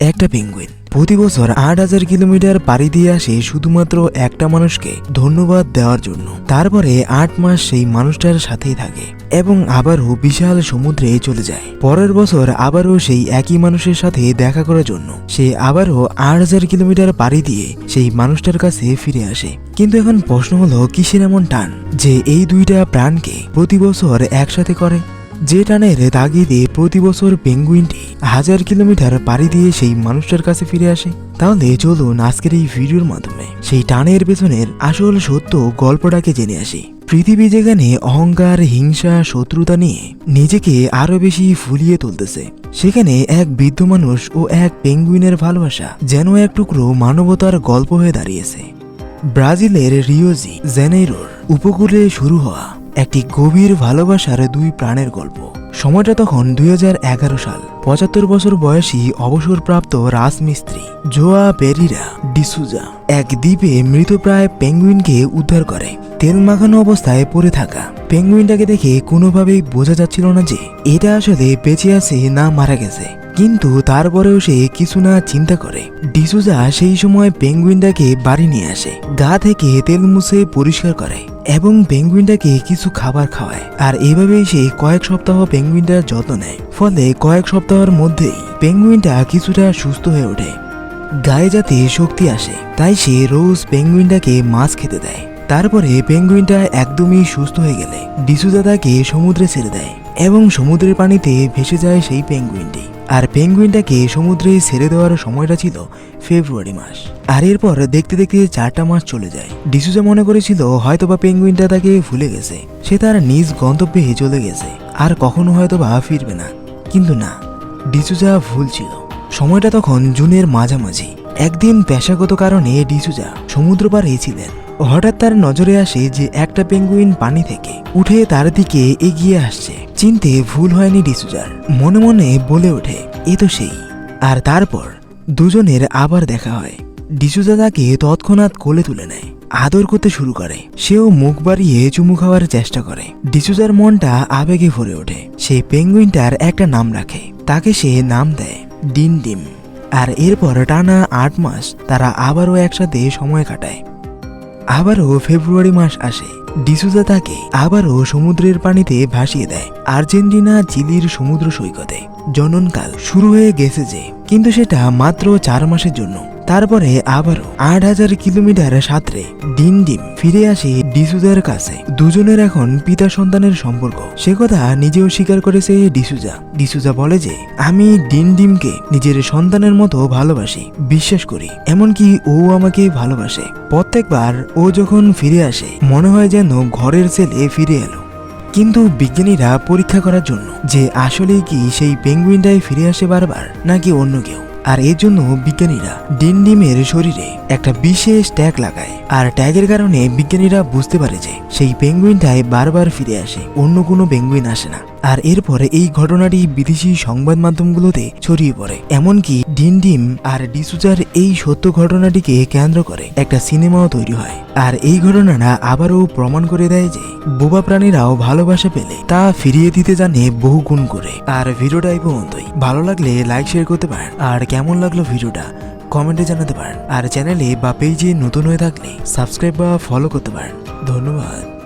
একটা পেঙ্গুইন প্রতি বছর আট হাজার কিলোমিটার পাড়ি দিয়ে আসে শুধুমাত্র একটা মানুষকে ধন্যবাদ দেওয়ার জন্য। তারপরে আট মাস সেই মানুষটার সাথেই থাকে এবং আবারও বিশাল সমুদ্রে চলে যায়। পরের বছর আবারও সেই একই মানুষের সাথে দেখা করার জন্য সে আবারও আট হাজার কিলোমিটার পাড়ি দিয়ে সেই মানুষটার কাছে ফিরে আসে। কিন্তু এখন প্রশ্ন হলো, কিসের এমন টান যে এই দুইটা প্রাণকে প্রতি বছর একসাথে করে? যে টানের তাগিদে প্রতি বছর পেঙ্গুইনটি হাজার কিলোমিটার পাড়ি দিয়ে সেই মানুষটার কাছে ফিরে আসে। তাহলে চলুন আজকের এই ভিডিওর মাধ্যমে সেই টানের পেছনের আসল সত্য গল্পটাকে জেনে আসি। পৃথিবী যেখানে অহংকার, হিংসা, শত্রুতা নিয়ে নিজেকে আরও বেশি ফুলিয়ে তুলতেছে, সেখানে এক বৃদ্ধ মানুষ ও এক পেঙ্গুইনের ভালোবাসা যেন এক টুকরো মানবতার গল্প হয়ে দাঁড়িয়েছে। ব্রাজিলের রিওজি জেনেইরোর উপকূলে শুরু হওয়া একটি গভীর ভালোবাসার দুই প্রাণের গল্প। সময়টা তখন দুই হাজার এগারো সাল। পঁচাত্তর বছর বয়সী অবসরপ্রাপ্ত রাজমিস্ত্রি জোয়া পেরিরা ডিসুজা এক দ্বীপে মৃতপ্রায় পেঙ্গুইনকে উদ্ধার করে। তেল মাখানো অবস্থায় পড়ে থাকা। পেঙ্গুইনটাকে দেখে কোনোভাবেই বোঝা যাচ্ছিল না যে এটা আসলে বেঁচে আছে না মারা গেছে। কিন্তু তারপরেও সে কিছু না চিন্তা করে। ডিসুজা সেই সময় পেঙ্গুইনটাকে বাড়ি নিয়ে আসে। গা থেকে তেল মুছে পরিষ্কার করে। এবং পেঙ্গুইনটাকে কিছু খাবার খাওয়ায়। আর এভাবেই সে কয়েক সপ্তাহ পেঙ্গুইনটার যত্ন নেয়। ফলে কয়েক সপ্তাহের মধ্যেই পেঙ্গুইনটা কিছুটা সুস্থ হয়ে ওঠে। গায়ে যাতে শক্তি আসে, তাই সে রোজ পেঙ্গুইনটাকে মাছ খেতে দেয়। তারপরে পেঙ্গুইনটা একদমই সুস্থ হয়ে গেলে ডিসুজা তাকে সমুদ্রে ছেড়ে দেয় এবং সমুদ্রের পানিতে ভেসে যায় সেই পেঙ্গুইনটি। আর পেঙ্গুইনটাকে সমুদ্রে ছেড়ে দেওয়ার সময়টা ছিল ফেব্রুয়ারি মাস। আর এরপর দেখতে দেখতে চারটা মাস চলে যায়। ডিসুজা মনে করেছিল হয়তোবা পেঙ্গুইনটা তাকে ভুলে গেছে। সে তার নিজ গন্তব্যে চলে গেছে। আর কখনো হয়তো হয়তোবা ফিরবে না। কিন্তু না, ডিসুজা ভুল ছিল। সময়টা তখন জুনের মাঝামাঝি। একদিন পেশাগত কারণে ডিসুজা সমুদ্র পাড়ে ছিলেন। হঠাৎ তার নজরে আসে যে একটা পেঙ্গুইন পানি থেকে উঠে তার দিকে এগিয়ে আসছে। চিনতে ভুল হয়নি ডিসুজার। মনে মনে বলে ওঠে, এ তো সেই। আর তারপর দুজনের আবার দেখা হয়। ডিসুজা তাকে তৎক্ষণাৎ কোলে তুলে নেয়, আদর করতে শুরু করে। সেও মুখ বাড়িয়ে চুমু খাওয়ার চেষ্টা করে। ডিসুজার মনটা আবেগে ভরে ওঠে। সেই পেঙ্গুইনটার একটা নাম রাখে। তাকে সে নাম দেয় ডিন ডিম আর এরপর টানা আট মাস তারা আবারও একসাথে সময় কাটায়। আবারও ফেব্রুয়ারি মাস আসে। ডিসুজা তাকে আবারও সমুদ্রের পানিতে ভাসিয়ে দেয়। আর্জেন্টিনা চিলির সমুদ্র সৈকতে। জননকাল শুরু হয়ে গেছে যে, কিন্তু সেটা মাত্র চার মাসের জন্য। তারপরে আবারও আট হাজার কিলোমিটার সাঁতরে ডিম ডিম ফিরে আসে ডিসুজার কাছে। দুজনের এখন পিতা সন্তানের সম্পর্ক। সে কথা নিজেও স্বীকার করেছে ডিসুজা। ডিসুজা বলে যে, আমি ডিম ডিমকে নিজের সন্তানের মতো ভালোবাসি, বিশ্বাস করি। এমনকি ও আমাকে ভালোবাসে। প্রত্যেকবার ও যখন ফিরে আসে, মনে হয় যেন ঘরের ছেলে ফিরে এলো। কিন্তু বিজ্ঞানীরা পরীক্ষা করার জন্য যে, আসলেই কি সেই পেঙ্গুইনটাই ফিরে আসে বারবার, নাকি অন্য কেউ? আর এর জন্য বিজ্ঞানীরা ডিম ডিমের শরীরে একটা বিশেষ ট্যাগ লাগায়। আর ট্যাগের কারণে বিজ্ঞানীরা বুঝতে পারে যে সেই পেঙ্গুইনটাই বারবার ফিরে আসে, অন্য কোনো পেঙ্গুইন আসে না। আর এরপরে এই ঘটনাটি বিদেশি সংবাদ মাধ্যমগুলোতে ছড়িয়ে পড়ে। এমনকি ডিম ডিম আর ডিসুজার এই সত্য ঘটনাটিকে কেন্দ্র করে একটা সিনেমাও তৈরি হয়। আর এই ঘটনাটা আবারও প্রমাণ করে দেয় যে বোবা প্রাণীরাও ভালোবাসা পেলে তা ফিরিয়ে দিতে জানে বহু গুণ করে। আর ভিডিওটা এই পর্যন্তই। ভালো লাগলে লাইক শেয়ার করতে পারেন। আর কেমন লাগল ভিডিওটা কমেন্টে জানাতে পারেন। আর চ্যানেলে বা পেজে নতুন হয়ে থাকলে সাবস্ক্রাইব বা ফলো করতে পারেন। ধন্যবাদ।